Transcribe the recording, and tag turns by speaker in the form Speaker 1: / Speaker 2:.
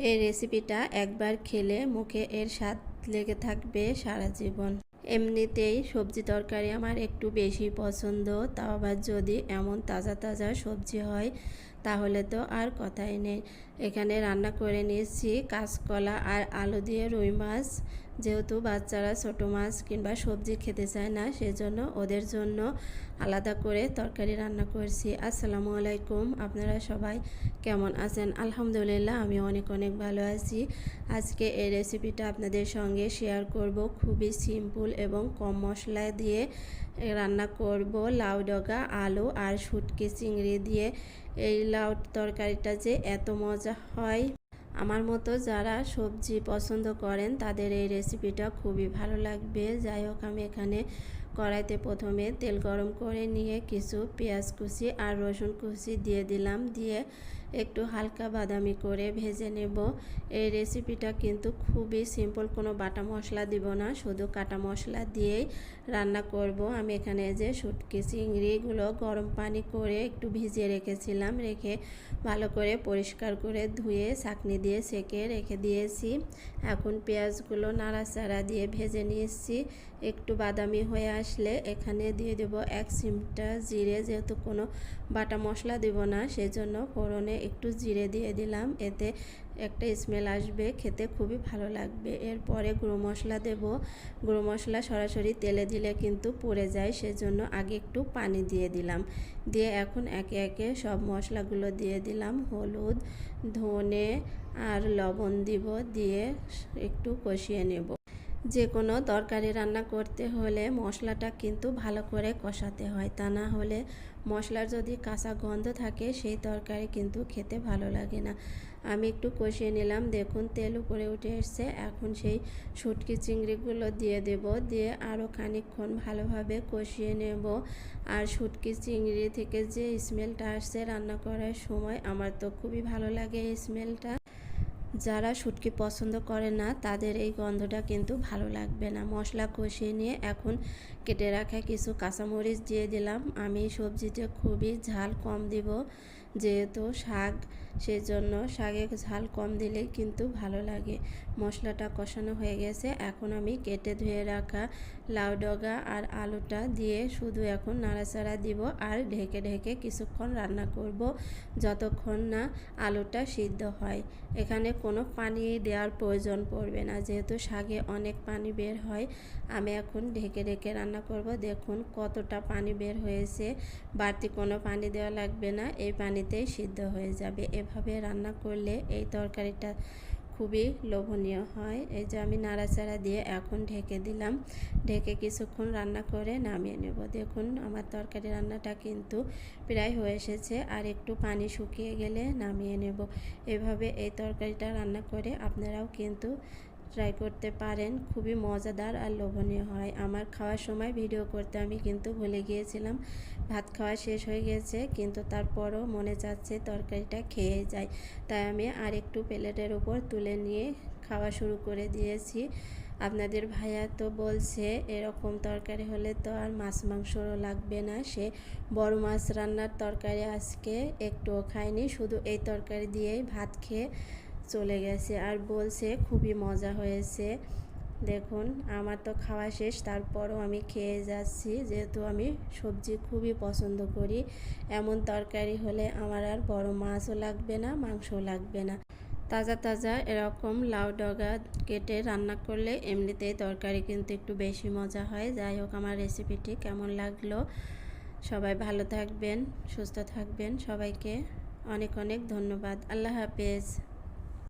Speaker 1: এই রেসিপিটা একবার খেলে মুখে এর স্বাদ লেগে থাকবে সারা জীবন। এমনিতেই সবজি তরকারি আমার একটু বেশি পছন্দ, তাও আবার যদি এমন তাজা তাজা সবজি হয়, তাহলে তো আর কথাই নেই। এখানে রান্না করে নিয়েছি কাঁচকলা আর আলু দিয়ে রুই মাছ। যেহেতু বাচ্চারা ছোটো মাছ কিংবা সবজি খেতে চায় না, সেজন্য ওদের জন্য আলাদা করে তরকারি রান্না করছি। আসসালামু আলাইকুম, আপনারা সবাই কেমন আছেন? আলহামদুলিল্লাহ, আমি অনেক অনেক ভালো আছি। আজকে এই রেসিপিটা আপনাদের সঙ্গে শেয়ার করব। খুবই সিম্পল এবং কম মশলা দিয়ে রান্না করব। লাউ ডগা, আলু আর শুটকি চিংড়ি দিয়ে। এই লাউ তরকারিটা যে এত মজা হয়। আমার মতো যারা সবজি পছন্দ করেন, তাদের এই রেসিপিটা খুবই ভালো লাগবে। যাই হোক, আমি এখানে কড়াইতে প্রথমে তেল গরম করে নিয়ে কিছু পেঁয়াজ কুচি আর রসুন কুচি দিয়ে দিলাম। দিয়ে একটু হালকা বাদামি করে ভেজে নেব। এই রেসিপিটা কিন্তু খুবই সিম্পল কোনো বাটা মশলা দিব না, শুধু কাটা মশলা দিয়েই রান্না করব। আমি এখানে যে শুটকি চিংড়িগুলো গরম পানি করে একটু ভিজিয়ে রেখেছিলাম, রেখে ভালো করে পরিষ্কার করে ধুয়ে চাকনি দিয়ে সেকে রেখে দিয়েছি। এখন পেঁয়াজগুলো নাড়াচাড়া দিয়ে ভেজে নিয়েছি। একটু বাদামি হয়ে আসলে এখানে দিয়ে দেব এক চিমটা জিরে, যেহেতু কোনো বাটা মশলা দেব না, সেজন্য ফোড়নে একটু জিরে দিয়ে দিলাম। এতে একটা স্মেল আসবে, খেতে খুবই ভালো লাগবে। এরপরে গুঁড়ো মশলা দেব। গুঁড়ো মশলা সরাসরি তেলে দিলে কিন্তু পড়ে যায়, সেজন্য আগে একটু পানি দিয়ে দিলাম। দিয়ে এখন একে একে সব মশলাগুলো দিয়ে দিলাম। হলুদ, ধনে আর লবণ দিব, দিয়ে একটু কষিয়ে নেব। যে কোনো তরকারি রান্না করতে হলে মশলাটা কিন্তু ভালো করে কষাতে হয়। তা না হলে মশলার যদি কাঁচা গন্ধ থাকে, সেই তরকারি কিন্তু খেতে ভালো লাগে না। আমি একটু কষিয়ে নিলাম। দেখুন, তেল উপরে উঠে এসছে। এখন সেই শুটকি চিংড়িগুলো দিয়ে দেব। দিয়ে আরও খানিকক্ষণ ভালোভাবে কষিয়ে নেব। আর শুটকি চিংড়ি থেকে যে স্মেলটা আসছে রান্না করার সময়, আমার তো খুবই ভালো লাগে এই স্মেলটা। যারা শুটকি পছন্দ করে না, তাদের এই গন্ধটা কিন্তু ভালো লাগবে না। মশলা কষিয়ে নিয়ে এখন কেটে রাখা কিছু কাঁচামরিচ দিয়ে দিলাম। আমি সবজিতে খুবই ঝাল কম দিব, যেহেতু শাক সেই জন্য শাকে ঝাল কম দিলেই কিন্তু ভালো লাগে। মশলাটা কষানো হয়ে গেছে। এখন আমি কেটে ধুয়ে রাখা লাউ ডগা আর আলুটা দিয়ে শুধু এখন নাড়াচাড়া দিব আর ঢেকে ঢেকে কিছুক্ষণ রান্না করব, যতক্ষণ না আলুটা সিদ্ধ হয়। এখানে কোনো পানি দেওয়ার প্রয়োজন পড়বে না। যেহেতু শাকে অনেক পানি বের হয়, আমি এখন ঢেকে ঢেকে রান্না করব। দেখুন কতটা পানি বের হয়েছে। বাড়তি কোনো পানি দেওয়া লাগবে না। এই পানিতেই সিদ্ধ হয়ে যাবে। এভাবে রান্না করলে এই তরকারিটা খুবই লোভনীয় হয়। এই যে আমি নাড়াচাড়া দিয়ে এখন ঢেকে দিলাম। ঢেকে কিছুক্ষণ রান্না করে নামিয়ে নেব। দেখুন, আমার তরকারি রান্নাটা কিন্তু প্রায় হয়ে এসেছে। আর একটু পানি শুকিয়ে গেলে নামিয়ে নেব। এভাবে এই তরকারিটা রান্না করে আপনারাও কিন্তু ট্রাই করতে পারেন, খুবই মজাদার আর লোভনীয় হয়। আমার খাওয়ার সময় ভিডিও করতে আমি কিন্তু ভুলে গিয়েছিলাম। ভাত খাওয়া শেষ হয়ে গেছে, কিন্তু তারপরও মনে চাচ্ছে তরকারিটা খেয়ে যায়। তাই আমি আর একটু প্লেটের উপর তুলে নিয়ে খাওয়া শুরু করে দিয়েছি। আপনাদের ভাইয়া তো বলছে, এরকম তরকারি হলে তো আর মাছ মাংসও লাগবে না। সে বড় মাছ রান্নার তরকারি আজকে একটুও খায়নি। শুধু এই তরকারি দিয়েই ভাত খেয়ে চলে গেছে আর বলছে খুবই মজা হয়েছে। দেখুন, আমার তো খাওয়া শেষ, তারপরও আমি খেয়ে যাচ্ছি। যেহেতু আমি সবজি খুবই পছন্দ করি, এমন তরকারি হলে আমার আর বড় মাছও লাগবে না, মাংসও লাগবে না। তাজা তাজা এরকম লাউ ডগা কেটে রান্না করলে এমনিতেই তরকারি কিন্তু একটু বেশি মজা হয়। যাই হোক, আমার রেসিপিটি কেমন লাগল? সবাই ভালো থাকবেন, সুস্থ থাকবেন। সবাইকে অনেক অনেক ধন্যবাদ। আল্লাহ হাফেজ।